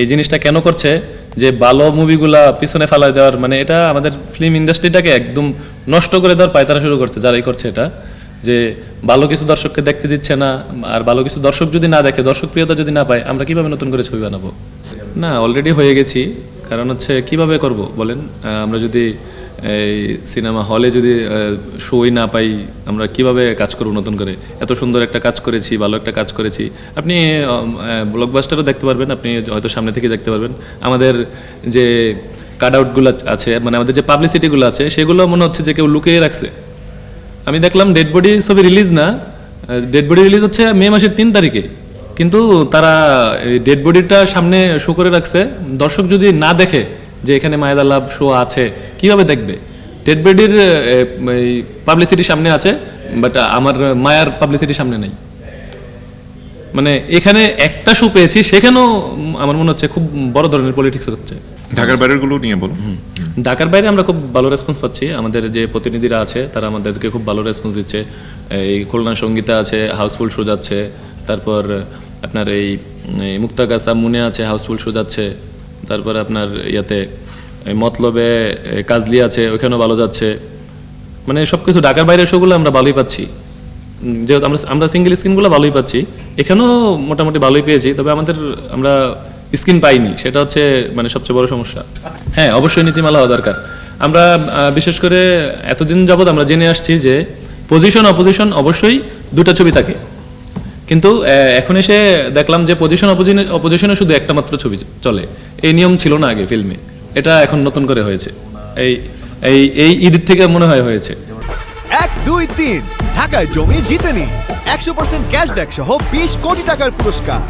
এই জিনিসটা কেন করছে? যে ভালো মুভিগুলা পিছনে ফেলা দেওয়ার মানে এটা আমাদের ফিল্ম ইন্ডাস্ট্রিটাকে একদম নষ্ট করে দেওয়ার পায়তারা শুরু করছে, যারাই করছে এটা। যে ভালো কিছু দর্শককে দেখতে দিচ্ছে না, আর ভালো কিছু দর্শক যদি না দেখে দর্শক প্রিয়তা যদি না পায়, আমরা কীভাবে নতুন করে ছবি বানাবো? না অলরেডি হয়ে গেছি। কারণ হচ্ছে, কীভাবে করব? বলেন আমরা যদি এই সিনেমা হলে যদি শোই না পাই, আমরা কীভাবে কাজ করব নতুন করে? এত সুন্দর একটা কাজ করেছি, ভালো একটা কাজ করেছি। আপনি ব্লকবাস্টারও দেখতে পারবেন, আপনি হয়তো সামনে থেকে দেখতে পারবেন। আমাদের যে কাট আউটগুলো আছে মানে আমাদের যে পাবলিসিটিগুলো আছে, সেগুলো মনে হচ্ছে যে কেউ লুকিয়ে রাখছে। আমি দেখলাম ডেড বডি ছবি রিলিজ না ডেড বডি রিলিজ হচ্ছে মে মাসের তিন তারিখে। কিন্তু তারা ডেড বডিটা সামনে শো করে রাখছে। দর্শক যদি না দেখে যে এখানে মায়েদা লাভ শো আছে কীভাবে দেখবে? বডির পাবলিসিটি সামনে আছে বাট আমার মায়ার পাবলিসিটি সামনে নেই। মানে এখানে একটা শো পেয়েছি সেখানেও আমার মনে হচ্ছে খুব বড় ধরনের পলিটিক্স হচ্ছে। ঢাকার বাইরেরগুলো নিয়ে বলুন। ঢাকার বাইরে আমরা খুব ভালো রেসপন্স পাচ্ছি। আমাদের যে প্রতিনিধিরা আছে তারা আমাদেরকে খুব ভালো রেসপন্স দিচ্ছে। এই খুলনা সঙ্গীতা আছে হাউসফুল শো যাচ্ছে। তারপর আপনার এই এই মুক্তাগাছা মুনে আছে হাউসফুল শো যাচ্ছে। তারপর আপনার ইয়াতে মতলবে কাজলি আছে ওখানেও ভালো যাচ্ছে। মানে সব কিছু ঢাকার বাইরের শোগুলো আমরা ভালোই পাচ্ছি। যেহেতু আমরা আমরা সিঙ্গেল স্ক্রিনগুলো ভালোই পাচ্ছি। এখানেও মোটামুটি ভালোই পেয়েছি, তবে আমাদের, আমরা স্ক্রিন পাইনি, সেটা হচ্ছে মানে সবচেয়ে বড় সমস্যা। হ্যাঁ অবশ্যই নীতিমালা হওয়া দরকার। আমরা বিশেষ করে এতদিন যাবৎ আমরা জেনে আসছি যে পজিশন অপোজিশন অবশ্যই দুটো ছবি থাকে। কিন্তু এখন এসে দেখলাম যে পজিশন অপোজিশনে শুধু একটা মাত্র ছবি চলে। এই নিয়ম ছিল না আগে ফিল্মে এটা এখন নতুন করে হয়েছে। এই এই এই ঈদ থেকে মনে হয় হয়েছে। এক, দুই, তিন। ঢাকায় জমি জিতেনি। একশো পার্সেন্ট ক্যাশব্যাক সহ বিশ কোটি টাকার পুরস্কার।